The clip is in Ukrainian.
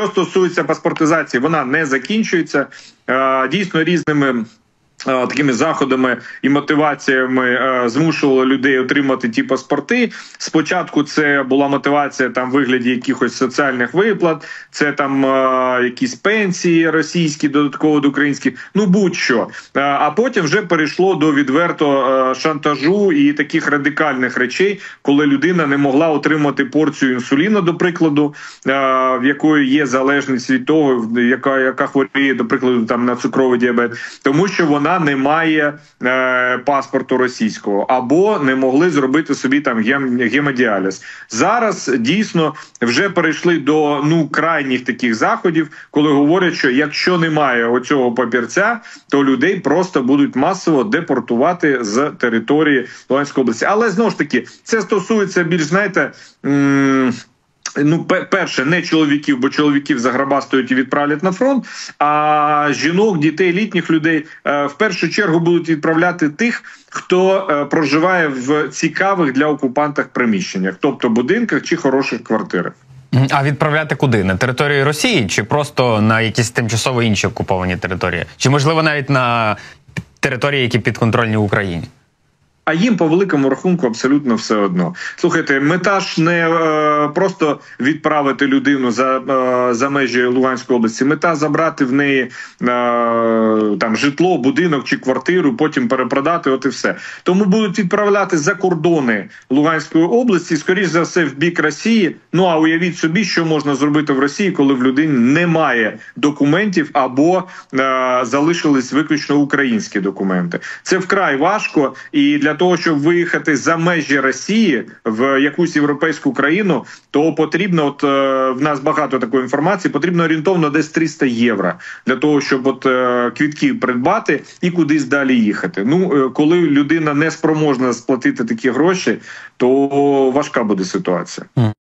Що стосується паспортизації, вона не закінчується Е, дійсно різними. Е, Такими заходами і мотиваціями е, змушували людей отримати ті паспорти. Спочатку це була мотивація там в вигляді якихось соціальних виплат, це там е, якісь пенсії російські, додатково до українських, ну будь-що. А потім вже перейшло до відверто шантажу і таких радикальних речей, коли людина не могла отримати порцію інсуліну, до прикладу, в якої є залежність від того, яка яка хворіє, до прикладу, там на цукровий діабет, тому що вона не має е, паспорту російського або не могли зробити собі там гем, гемодіаліз. Зараз дійсно вже перейшли до ну крайніх таких заходів, коли говорять, що якщо немає оцього папірця, то людей просто будуть масово депортувати з території Луганської області. Але знову ж таки, це стосується більш знаєте. М- Ну, перше, не чоловіків, бо чоловіків заграбастують і відправлять на фронт. А жінок, дітей, літніх людей е, в першу чергу будуть відправляти тих, хто е, проживає в цікавих для окупантах приміщеннях, тобто будинках чи хороших квартирах. А відправляти куди? На територію Росії чи просто на якісь тимчасово інші окуповані території? Чи можливо навіть на території, які підконтрольні Україні? А їм по великому рахунку абсолютно все одно. Слухайте, мета ж не е, просто відправити людину за е, за межі Луганської області. Мета забрати в неї е, там житло, будинок чи квартиру, потім перепродати. От і все. Тому будуть відправляти за кордони Луганської області, скоріш за все, в бік Росії. Ну а уявіть собі, що можна зробити в Росії, коли в людині немає документів або е, залишились виключно українські документи. Це вкрай важко і для того, щоб виїхати за межі Росії в якусь європейську країну, то потрібно, от е, в нас багато такої інформації, потрібно орієнтовно десь 300 євро для того, щоб от е, квітки придбати і кудись далі їхати. Ну е, коли людина не спроможна сплатити такі гроші, то важка буде ситуація.